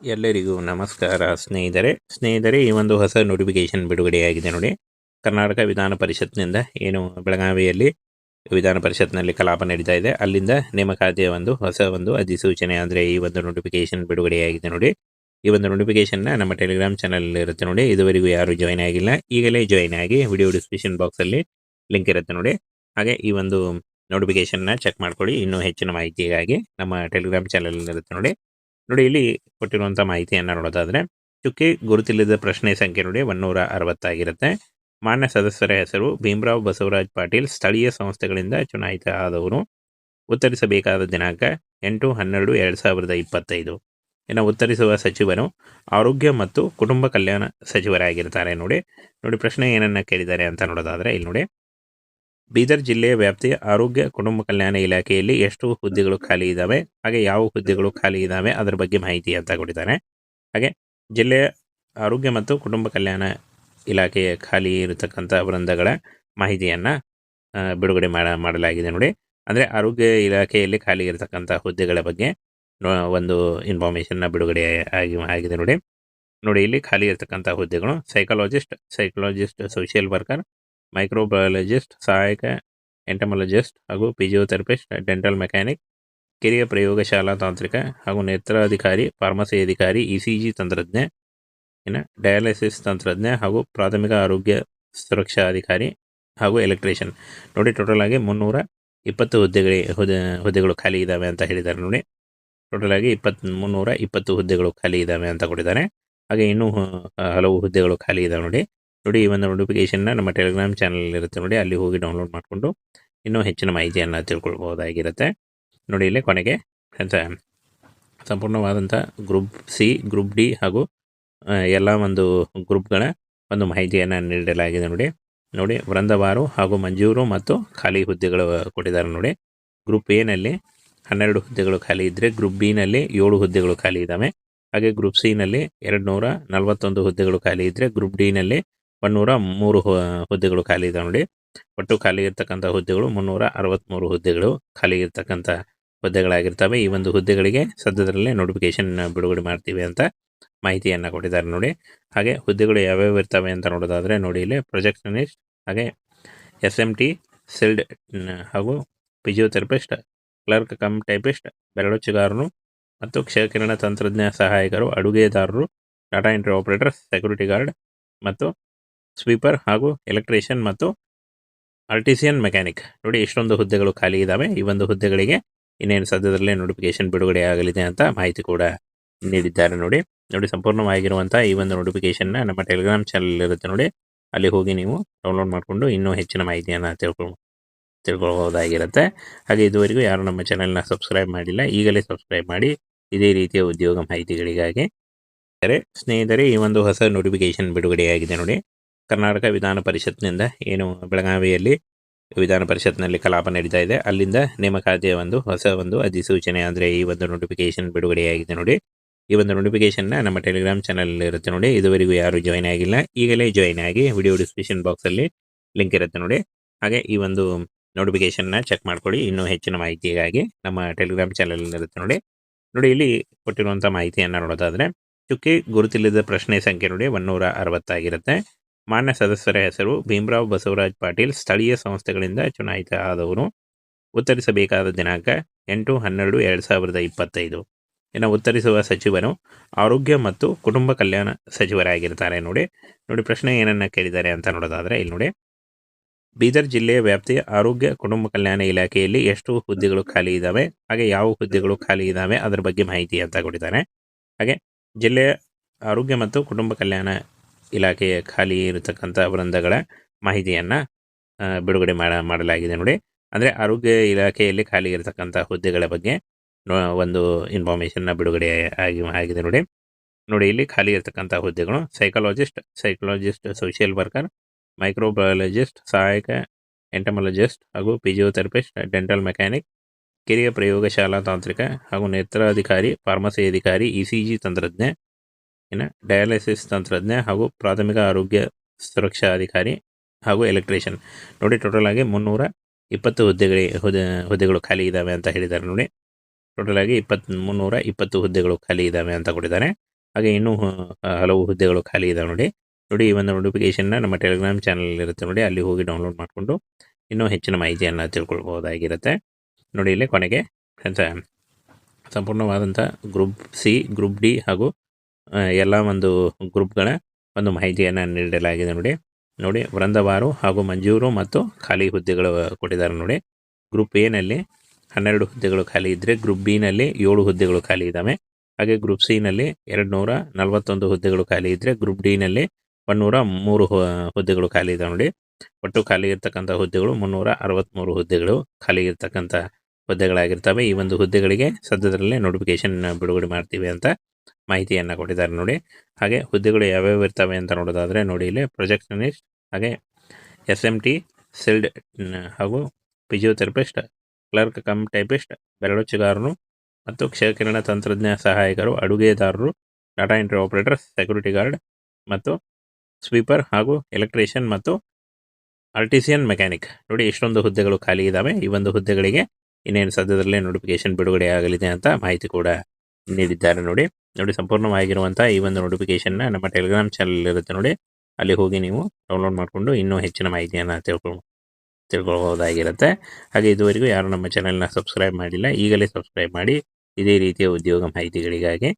ಎಲ್ಲರಿಗೂ ನಮಸ್ಕಾರ ಸ್ನೇಹಿತರೆ. ಸ್ನೇಹಿತರೆ, ಈ ಒಂದು ಹೊಸ ನೋಟಿಫಿಕೇಶನ್ ಬಿಡುಗಡೆಯಾಗಿದೆ ನೋಡಿ. ಕರ್ನಾಟಕ ವಿಧಾನ ಪರಿಷತ್ನಿಂದ ಏನು ಬೆಳಗಾವಿಯಲ್ಲಿ ವಿಧಾನ ಪರಿಷತ್ನಲ್ಲಿ ಕಲಾಪ ನಡೀತಾ ಇದೆ. ಅಲ್ಲಿಂದ ನೇಮಕಾತಿಯ ಒಂದು ಹೊಸ ಒಂದು ಅಧಿಸೂಚನೆ ಅಂದರೆ ಈ ಒಂದು ನೋಟಿಫಿಕೇಶನ್ ಬಿಡುಗಡೆಯಾಗಿದೆ ನೋಡಿ. ಈ ಒಂದು ನೋಟಿಫಿಕೇಶನ್ನ ನಮ್ಮ ಟೆಲಿಗ್ರಾಮ್ ಚಾನಲಲ್ಲಿ ಇರುತ್ತೆ ನೋಡಿ. ಇದುವರೆಗೂ ಯಾರು ಜಾಯ್ನ್ ಆಗಿಲ್ಲ. ಈಗಲೇ ಜಾಯ್ನ್ ಆಗಿ ವಿಡಿಯೋ ಡಿಸ್ಕ್ರಿಪ್ಷನ್ ಬಾಕ್ಸಲ್ಲಿ ಲಿಂಕ್ ಇರುತ್ತೆ ನೋಡಿ. ಹಾಗೆ ಈ ಒಂದು ನೋಟಿಫಿಕೇಶನ್ನ ಚೆಕ್ ಮಾಡ್ಕೊಳ್ಳಿ. ಇನ್ನೂ ಹೆಚ್ಚಿನ ಮಾಹಿತಿಗಾಗಿ ನಮ್ಮ ಟೆಲಿಗ್ರಾಮ್ ಚಾನಲ್ ಇರುತ್ತೆ ನೋಡಿ. ನೋಡಿ, ಇಲ್ಲಿ ಕೊಟ್ಟಿರುವಂಥ ಮಾಹಿತಿಯನ್ನು ನೋಡೋದಾದ್ರೆ, ಚುಕ್ಕಿ ಗುರುತಿಲ್ಲದ ಪ್ರಶ್ನೆ ಸಂಖ್ಯೆ ನೋಡಿ ಒನ್ನೂರ ಅರವತ್ತಾಗಿರುತ್ತೆ ಮಾನ್ಯ ಸದಸ್ಯರ ಹೆಸರು ಭೀಮರಾವ್ ಬಸವರಾಜ್ ಪಾಟೀಲ್, ಸ್ಥಳೀಯ ಸಂಸ್ಥೆಗಳಿಂದ ಚುನಾಯಿತ ಆದವರು. ಉತ್ತರಿಸಬೇಕಾದ ದಿನಾಂಕ ಎಂಟು ಹನ್ನೆರಡು ಎರಡು ಸಾವಿರದ ಇಪ್ಪತ್ತೈದು. ಇನ್ನು ಉತ್ತರಿಸುವ ಸಚಿವರು ಆರೋಗ್ಯ ಮತ್ತು ಕುಟುಂಬ ಕಲ್ಯಾಣ ಸಚಿವರಾಗಿರ್ತಾರೆ ನೋಡಿ. ನೋಡಿ ಪ್ರಶ್ನೆ ಏನನ್ನ ಕೇಳಿದ್ದಾರೆ ಅಂತ ನೋಡೋದಾದ್ರೆ, ಇಲ್ಲಿ ನೋಡಿ. ಬೀದರ್ ಜಿಲ್ಲೆಯ ವ್ಯಾಪ್ತಿಯ ಆರೋಗ್ಯ, ಕುಟುಂಬ ಕಲ್ಯಾಣ ಇಲಾಖೆಯಲ್ಲಿ ಎಷ್ಟು ಹುದ್ದೆಗಳು ಖಾಲಿ ಇದ್ದಾವೆ ಹಾಗೆ ಯಾವ ಹುದ್ದೆಗಳು ಖಾಲಿ ಇದ್ದಾವೆ ಅದರ ಬಗ್ಗೆ ಮಾಹಿತಿ ಅಂತ ಕೊಟ್ಟಿದ್ದಾರೆ. ಹಾಗೆ ಜಿಲ್ಲೆಯ ಆರೋಗ್ಯ ಮತ್ತು ಕುಟುಂಬ ಕಲ್ಯಾಣ ಇಲಾಖೆಯ ಖಾಲಿ ಇರತಕ್ಕಂಥ ವೃಂದಗಳ ಮಾಹಿತಿಯನ್ನು ಬಿಡುಗಡೆ ಮಾಡ, ಮಾಡಲಾಗಿದೆ ನೋಡಿ. ಅಂದರೆ ಆರೋಗ್ಯ ಇಲಾಖೆಯಲ್ಲಿ ಖಾಲಿ ಇರತಕ್ಕಂಥ ಹುದ್ದೆಗಳ ಬಗ್ಗೆ ಒಂದು ಇನ್ಫಾರ್ಮೇಷನ್ನ ಬಿಡುಗಡೆ ಆಗಿ, ಆಗಿದೆ ನೋಡಿ. ನೋಡಿ, ಇಲ್ಲಿ ಖಾಲಿ ಇರತಕ್ಕಂಥ ಹುದ್ದೆಗಳು psychologist psychologist social worker microbiologist ಸಹಾಯಕ ಎಂಟಮಾಲಜಿಸ್ಟ್ ಹಾಗೂ ಫಿಜಿಯೋಥೆರಪಿಸ್ಟ್ ಡೆಂಟಲ್ ಮೆಕ್ಯಾನಿಕ್ ಕಿರಿಯ ಪ್ರಯೋಗಶಾಲಾ ತಾಂತ್ರಿಕ ಹಾಗೂ ನೇತ್ರಾಧಿಕಾರಿ ಫಾರ್ಮಸಿ ಅಧಿಕಾರಿ ಇ ಸಿ ಜಿ ತಂತ್ರಜ್ಞ, ಇನ್ನು ಡಯಾಲಿಸಿಸ್ ತಂತ್ರಜ್ಞ ಹಾಗೂ ಪ್ರಾಥಮಿಕ ಆರೋಗ್ಯ ಸುರಕ್ಷಾ ಅಧಿಕಾರಿ ಹಾಗೂ ಎಲೆಕ್ಟ್ರಿಷಿಯನ್ ನೋಡಿ ಟೋಟಲ್ ಆಗಿ ಮುನ್ನೂರ ಇಪ್ಪತ್ತು ಹುದ್ದೆಗಳಿ ಹುದ್ದೆ ಹುದ್ದೆಗಳು ಖಾಲಿ ಇದ್ದಾವೆ ಅಂತ ಹೇಳಿದ್ದಾರೆ ನೋಡಿ. ಟೋಟಲ್ ಆಗಿ ಇಪ್ಪತ್ತು, ಮುನ್ನೂರ ಇಪ್ಪತ್ತು ಹುದ್ದೆಗಳು ಖಾಲಿ ಇದ್ದಾವೆ ಅಂತ ಕೊಟ್ಟಿದ್ದಾರೆ. ಹಾಗೆ ಇನ್ನೂ ಹಲವು ಹುದ್ದೆಗಳು ಖಾಲಿ ಇದ್ದಾವೆ ನೋಡಿ. ನೋಡಿ ಈ ಒಂದು ನೋಟಿಫಿಕೇಶನ್ನ ನಮ್ಮ ಟೆಲಿಗ್ರಾಮ್ ಚಾನಲ್ ಇರುತ್ತೆ ನೋಡಿ, ಅಲ್ಲಿ ಹೋಗಿ ಡೌನ್ಲೋಡ್ ಮಾಡಿಕೊಂಡು ಇನ್ನೂ ಹೆಚ್ಚಿನ ಮಾಹಿತಿಯನ್ನು ತಿಳ್ಕೊಳ್ಬಹುದಾಗಿರುತ್ತೆ. ನೋಡಿ ಇಲ್ಲಿ ಕೊನೆಗೆ ಸಂಪೂರ್ಣವಾದಂಥ ಗ್ರೂಪ್ ಸಿ ಗ್ರೂಪ್ ಡಿ ಹಾಗೂ ಎಲ್ಲ ಒಂದು ಗ್ರೂಪ್ಗಳ ಒಂದು ಮಾಹಿತಿಯನ್ನು ನೀಡಲಾಗಿದೆ ನೋಡಿ. ನೋಡಿ, ವೃಂದವಾರು ಹಾಗೂ ಮಂಜೂರು ಮತ್ತು ಖಾಲಿ ಹುದ್ದೆಗಳು ಕೊಟ್ಟಿದ್ದಾರೆ ನೋಡಿ. ಗ್ರೂಪ್ ಎನಲ್ಲಿ ಹನ್ನೆರಡು ಹುದ್ದೆಗಳು ಖಾಲಿ ಇದ್ದರೆ ಗ್ರೂಪ್ ಬಿನಲ್ಲಿ ಏಳು ಹುದ್ದೆಗಳು ಖಾಲಿ ಇದ್ದಾವೆ ಹಾಗೆ ಗ್ರೂಪ್ ಸಿನಲ್ಲಿ ಎರಡು ನೂರ ನಲವತ್ತೊಂದು ಹುದ್ದೆಗಳು ಖಾಲಿ ಇದ್ದರೆ ಗ್ರೂಪ್ ಡಿನಲ್ಲಿ ಒನ್ನೂರ ಮೂರು ಹುದ್ದೆಗಳು ಖಾಲಿ ಇದಾವೆ ನೋಡಿ. ಒಟ್ಟು ಖಾಲಿ ಇರ್ತಕ್ಕಂಥ ಹುದ್ದೆಗಳು ಮುನ್ನೂರ ಅರವತ್ತ್ಮೂರು ಹುದ್ದೆಗಳು ಖಾಲಿ ಇರ್ತಕ್ಕಂಥ ಹುದ್ದೆಗಳಾಗಿರ್ತವೆ. ಈ ಒಂದು ಹುದ್ದೆಗಳಿಗೆ ಸದ್ಯದಲ್ಲೇ ನೋಟಿಫಿಕೇಶನ್ ಬಿಡುಗಡೆ ಮಾಡ್ತೀವಿ ಅಂತ ಮಾಹಿತಿಯನ್ನು ಕೊಟ್ಟಿದ್ದಾರೆ ನೋಡಿ. ಹಾಗೆ ಹುದ್ದೆಗಳು ಯಾವ್ಯಾವ ಇರ್ತವೆ ಅಂತ ನೋಡೋದಾದರೆ ನೋಡಿ ಇಲ್ಲಿ ಪ್ರೊಜೆಕ್ಷನಿಸ್ಟ್ ಹಾಗೆ ಎಸ್ ಎಂ ಟಿ ಸಿಲ್ಡ್ ಹಾಗೂ ಫಿಜಿಯೋಥೆರಪಿಸ್ಟ್ ಕ್ಲರ್ಕ್ ಕಮ್ ಟೈಪಿಸ್ಟ್ ಬೆರಳುಚ್ಚುಗಾರರು ಮತ್ತು ಕ್ಷಯಕಿರಣ ತಂತ್ರಜ್ಞ ಸಹಾಯಕರು, ಅಡುಗೆದಾರರು data entry operator security guard ಮತ್ತು ಸ್ವೀಪರ್ ಹಾಗೂ ಎಲೆಕ್ಟ್ರಿಷಿಯನ್ ಮತ್ತು ಆರ್ಟಿಸಿಯನ್ ಮೆಕ್ಯಾನಿಕ್. ನೋಡಿ ಇಷ್ಟೊಂದು ಹುದ್ದೆಗಳು ಖಾಲಿ ಇದ್ದಾವೆ ಈ ಒಂದು ಹುದ್ದೆಗಳಿಗೆ ಇನ್ನೇನು ಸದ್ಯದಲ್ಲೇ ನೋಟಿಫಿಕೇಶನ್ ಬಿಡುಗಡೆ ಆಗಲಿದೆ ಅಂತ ಮಾಹಿತಿ ಕೂಡ ನೀಡಿದ್ದಾರೆ ನೋಡಿ. ನೋಡಿ ಸಂಪೂರ್ಣವಾಗಿರುವಂಥ ಈ ಒಂದು ನೋಟಿಫಿಕೇಶನ್ನ ನಮ್ಮ ಟೆಲಿಗ್ರಾಮ್ ಚಾನಲ್ ಇರುತ್ತೆ ನೋಡಿ. ಅಲ್ಲಿ ಹೋಗಿ ನೀವು ಡೌನ್ಲೋಡ್ ಮಾಡಿಕೊಂಡು ಇನ್ನೂ ಹೆಚ್ಚಿನ ಮಾಹಿತಿಯನ್ನು ತಿಳ್ಕೊ ತಿಳ್ಕೊಳ್ಬಹುದಾಗಿರುತ್ತೆ ಹಾಗೆ ಇದುವರೆಗೂ ಯಾರು ನಮ್ಮ ಚಾನೆಲ್ನ ಸಬ್ಸ್ಕ್ರೈಬ್ ಮಾಡಿಲ್ಲ, ಈಗಲೇ ಸಬ್ಸ್ಕ್ರೈಬ್ ಮಾಡಿ. ಇದೇ ರೀತಿಯ ಉದ್ಯೋಗ ಮಾಹಿತಿಗಳಿಗಾಗಿ. ಸ್ನೇಹಿತರೆ, ಈ ಒಂದು ಹೊಸ ನೋಟಿಫಿಕೇಶನ್ ಬಿಡುಗಡೆಯಾಗಿದೆ ನೋಡಿ. ಕರ್ನಾಟಕ ವಿಧಾನ ಪರಿಷತ್ನಿಂದ ಏನು ಬೆಳಗಾವಿಯಲ್ಲಿ ವಿಧಾನ ಪರಿಷತ್ನಲ್ಲಿ ಕಲಾಪ ನಡೀತಾ ಇದೆ. ಅಲ್ಲಿಂದ ನೇಮಕಾತಿಯ ಒಂದು ಹೊಸ ಒಂದು ಅಧಿಸೂಚನೆ, ಅಂದರೆ ಈ ಒಂದು ನೋಟಿಫಿಕೇಶನ್ ಬಿಡುಗಡೆಯಾಗಿದೆ ನೋಡಿ. ಈ ಒಂದು ನೋಟಿಫಿಕೇಶನ್ನ ನಮ್ಮ ಟೆಲಿಗ್ರಾಮ್ ಚಾನಲ್ ಇರುತ್ತೆ ನೋಡಿ. ಇದುವರೆಗೂ ಯಾರು ಜಾಯ್ನ್ ಆಗಿಲ್ಲ. ಈಗಲೇ ಜಾಯ್ನ್ ಆಗಿ ವಿಡಿಯೋ ಡಿಸ್ಕ್ರಿಪ್ಷನ್ ಬಾಕ್ಸಲ್ಲಿ ಲಿಂಕ್ ಇರುತ್ತೆ ನೋಡಿ. ಹಾಗೆ ಈ ಒಂದು ನೋಟಿಫಿಕೇಶನ್ನ ಚೆಕ್ ಮಾಡ್ಕೊಳ್ಳಿ. ಇನ್ನೂ ಹೆಚ್ಚಿನ ಮಾಹಿತಿಗಾಗಿ ನಮ್ಮ ಟೆಲಿಗ್ರಾಮ್ ಚಾನಲ್ ಇರುತ್ತೆ ನೋಡಿ. ನೋಡಿ, ಇಲ್ಲಿ ಕೊಟ್ಟಿರುವಂಥ ಮಾಹಿತಿಯನ್ನು ನೋಡೋದಾದರೆ, ಚುಕ್ಕಿ ಗುರುತಿಲ್ಲದ ಪ್ರಶ್ನೆ ಸಂಖ್ಯೆ ನೋಡಿ ಒನ್ನೂರ ಅರವತ್ತಾಗಿರುತ್ತೆ. ಮಾನ್ಯ ಸದಸ್ಯರ ಹೆಸರು ಭೀಮರಾವ್ ಬಸವರಾಜ್ ಪಾಟೀಲ್. ಸ್ಥಳೀಯ ಸಂಸ್ಥೆಗಳಿಂದ ಚುನಾಯಿತ ಆದವರು ಉತ್ತರಿಸಬೇಕಾದ ದಿನಾಂಕ ಎಂಟು ಹನ್ನೆರಡು ಎರಡು ಸಾವಿರದ ಇಪ್ಪತ್ತೈದು. ಇನ್ನು ಉತ್ತರಿಸುವ ಸಚಿವರು ಆರೋಗ್ಯ ಮತ್ತು ಕುಟುಂಬ ಕಲ್ಯಾಣ ಸಚಿವರಾಗಿರ್ತಾರೆ. ನೋಡಿ ನೋಡಿ ಪ್ರಶ್ನೆ ಏನನ್ನ ಕೇಳಿದ್ದಾರೆ ಅಂತ ನೋಡೋದಾದರೆ ಇಲ್ಲಿ ನೋಡಿ. ಬೀದರ್ ಜಿಲ್ಲೆಯ ವ್ಯಾಪ್ತಿಯ ಆರೋಗ್ಯ, ಕುಟುಂಬ ಕಲ್ಯಾಣ ಇಲಾಖೆಯಲ್ಲಿ ಎಷ್ಟು ಹುದ್ದೆಗಳು ಖಾಲಿ ಇದ್ದಾವೆ ಹಾಗೆ ಯಾವ ಹುದ್ದೆಗಳು ಖಾಲಿ ಇದ್ದಾವೆ ಅದರ ಬಗ್ಗೆ ಮಾಹಿತಿ ಅಂತ ಕೊಟ್ಟಿದ್ದಾರೆ. ಹಾಗೆ ಜಿಲ್ಲೆಯ ಆರೋಗ್ಯ ಮತ್ತು ಕುಟುಂಬ ಕಲ್ಯಾಣ ಇಲಾಖೆಯ ಖಾಲಿ ಇರತಕ್ಕಂಥ ವೃಂದಗಳ ಮಾಹಿತಿಯನ್ನು ಬಿಡುಗಡೆ ಮಾಡ, ಮಾಡಲಾಗಿದೆ ನೋಡಿ. ಅಂದರೆ ಆರೋಗ್ಯ ಇಲಾಖೆಯಲ್ಲಿ ಖಾಲಿ ಇರತಕ್ಕಂಥ ಹುದ್ದೆಗಳ ಬಗ್ಗೆ ಒಂದು ಇನ್ಫಾರ್ಮೇಷನ್ನ ಬಿಡುಗಡೆ ಆಗಿ, ಆಗಿದೆ ನೋಡಿ. ನೋಡಿ, ಇಲ್ಲಿ ಖಾಲಿ ಇರತಕ್ಕಂಥ ಹುದ್ದೆಗಳು psychologist psychologist social worker microbiologist ಸಹಾಯಕ ಎಂಟಮಾಲಜಿಸ್ಟ್ ಹಾಗೂ ಫಿಜಿಯೋಥೆರಪಿಸ್ಟ್ ಡೆಂಟಲ್ ಮೆಕ್ಯಾನಿಕ್ ಕಿರಿಯ ಪ್ರಯೋಗಶಾಲಾ ತಾಂತ್ರಿಕ ಹಾಗೂ ನೇತ್ರಾಧಿಕಾರಿ ಫಾರ್ಮಸಿ ಅಧಿಕಾರಿ ಇ ಸಿ ಜಿ ತಂತ್ರಜ್ಞ ಇನ್ನು ಡಯಾಲಿಸಿಸ್ ತಂತ್ರಜ್ಞ ಹಾಗೂ ಪ್ರಾಥಮಿಕ ಆರೋಗ್ಯ ಸುರಕ್ಷಾ ಅಧಿಕಾರಿ ಹಾಗೂ ಎಲೆಕ್ಟ್ರಿಷಿಯನ್. ನೋಡಿ ಟೋಟಲ್ ಆಗಿ ಮುನ್ನೂರ ಇಪ್ಪತ್ತು ಹುದ್ದೆಗಳ ಹುದ್ದೆ, ಹುದ್ದೆಗಳು ಖಾಲಿ ಇದ್ದಾವೆ ಅಂತ ಹೇಳಿದ್ದಾರೆ ನೋಡಿ. ಟೋಟಲ್ ಆಗಿ ಇಪ್ಪತ್ತ್ ಮುನ್ನೂರ ಇಪ್ಪತ್ತು ಹುದ್ದೆಗಳು ಖಾಲಿ ಇದ್ದಾವೆ ಅಂತ ಕೊಟ್ಟಿದ್ದಾರೆ. ಹಾಗೆ ಇನ್ನೂ ಹಲವು ಹುದ್ದೆಗಳು ಖಾಲಿ ಇದ್ದಾವೆ ನೋಡಿ. ನೋಡಿ, ಈ ಒಂದು ನೋಟಿಫಿಕೇಶನ್ನ ನಮ್ಮ ಟೆಲಿಗ್ರಾಮ್ ಚಾನಲ್ ಇರುತ್ತೆ ನೋಡಿ. ಅಲ್ಲಿ ಹೋಗಿ ಡೌನ್ಲೋಡ್ ಮಾಡಿಕೊಂಡು ಇನ್ನೂ ಹೆಚ್ಚಿನ ಮಾಹಿತಿಯನ್ನು ತಿಳ್ಕೊಳ್ಬಹುದಾಗಿರುತ್ತೆ. ನೋಡಿ, ಇಲ್ಲಿ ಕೊನೆಗೆ ಸಂಪೂರ್ಣವಾದಂಥ ಗ್ರೂಪ್ ಸಿ ಗ್ರೂಪ್ ಡಿ ಹಾಗೂ ಎಲ್ಲ ಒಂದು ಗ್ರೂಪ್ಗಳ ಒಂದು ಮಾಹಿತಿಯನ್ನು ನೀಡಲಾಗಿದೆ ನೋಡಿ. ನೋಡಿ, ವೃಂದವಾರು ಹಾಗೂ ಮಂಜೂರು ಮತ್ತು ಖಾಲಿ ಹುದ್ದೆಗಳು ಕೊಟ್ಟಿದ್ದಾರೆ ನೋಡಿ. ಗ್ರೂಪ್ ಎನಲ್ಲಿ ಹನ್ನೆರಡು ಹುದ್ದೆಗಳು ಖಾಲಿ ಇದ್ದರೆ ಗ್ರೂಪ್ ಬಿನಲ್ಲಿ ಏಳು ಹುದ್ದೆಗಳು ಖಾಲಿ ಇದ್ದಾವೆ ಹಾಗೆ ಗ್ರೂಪ್ ಸಿನಲ್ಲಿ ಎರಡು ನೂರ ನಲವತ್ತೊಂದು ಹುದ್ದೆಗಳು ಖಾಲಿ ಇದ್ದರೆ ಗ್ರೂಪ್ ಡಿನಲ್ಲಿ ಒಂದೂರ ಮೂರು ಹುದ್ದೆಗಳು ಖಾಲಿ ಇದಾವೆ ನೋಡಿ. ಒಟ್ಟು ಖಾಲಿ ಇರ್ತಕ್ಕಂಥ ಹುದ್ದೆಗಳು ಮುನ್ನೂರ ಅರವತ್ತ್ಮೂರು ಹುದ್ದೆಗಳು ಖಾಲಿ ಇರ್ತಕ್ಕಂಥ ಹುದ್ದೆಗಳಾಗಿರ್ತವೆ. ಈ ಒಂದು ಹುದ್ದೆಗಳಿಗೆ ಸದ್ಯದಲ್ಲೇ ನೋಟಿಫಿಕೇಶನ್ ಬಿಡುಗಡೆ ಮಾಡ್ತೀವಿ ಅಂತ ಮಾಹಿತಿಯನ್ನು ಕೊಟ್ಟಿದ್ದಾರೆ ನೋಡಿ. ಹಾಗೆ ಹುದ್ದೆಗಳು ಯಾವ್ಯಾವ ಇರ್ತವೆ ಅಂತ ನೋಡೋದಾದರೆ ನೋಡಿ ಇಲ್ಲಿ ಪ್ರೊಜೆಕ್ಷನಿಸ್ಟ್ ಹಾಗೆ ಎಸ್ ಎಂ ಟಿ ಸಿಲ್ಡ್ ಹಾಗೂ ಫಿಜಿಯೋಥೆರಪಿಸ್ಟ್ ಕ್ಲರ್ಕ್ ಕಮ್ ಟೈಪಿಸ್ಟ್ ಬೆರಳುಚ್ಚುಗಾರರು ಮತ್ತು ಕ್ಷಯಕಿರಣ ತಂತ್ರಜ್ಞ ಸಹಾಯಕರು, ಅಡುಗೆದಾರರು data entry operator security guard ಮತ್ತು ಸ್ವೀಪರ್ ಹಾಗೂ ಎಲೆಕ್ಟ್ರಿಷಿಯನ್ ಮತ್ತು ಆರ್ಟಿಸಿಯನ್ ಮೆಕ್ಯಾನಿಕ್ ನೋಡಿ ಇಷ್ಟೊಂದು ಹುದ್ದೆಗಳು ಖಾಲಿ ಇದ್ದಾವೆ ಈ ಒಂದು ಹುದ್ದೆಗಳಿಗೆ ಇನ್ನೇನು ಸದ್ಯದಲ್ಲೇ ನೋಟಿಫಿಕೇಶನ್ ಬಿಡುಗಡೆ ಆಗಲಿದೆ ಅಂತ ಮಾಹಿತಿ ಕೂಡ. ನೀಡಿದ್ದಾರೆ ನೋಡಿ. ನೋಡಿ, ಸಂಪೂರ್ಣವಾಗಿರುವಂತಹ ಈ ಒಂದು ನೋಟಿಫಿಕೇಶನ್ ನಮ್ಮ ಟೆಲಿಗ್ರಾಮ್ ಚಾನಲ್ ಇರುತ್ತೆ ನೋಡಿ. ಅಲ್ಲಿ ಹೋಗಿ ನೀವು ಡೌನ್ಲೋಡ್ ಮಾಡಿಕೊಂಡು ಇನ್ನೂ ಹೆಚ್ಚಿನ ಮಾಹಿತಿಯನ್ನು ತಿಳ್ಕೊ, ತಿಳ್ಕೊಳ್ಬಹುದಾಗಿರುತ್ತೆ. ಹಾಗೆ ಇದುವರೆಗೂ ಯಾರು ನಮ್ಮ ಚಾನಲ್ನ ಸಬ್ಸ್ಕ್ರೈಬ್ ಮಾಡಿಲ್ಲ, ಈಗಲೇ ಸಬ್ಸ್ಕ್ರೈಬ್ ಮಾಡಿ. ಇದೇ ರೀತಿಯ ಉದ್ಯೋಗ ಮಾಹಿತಿಗಳಿಗಾಗಿ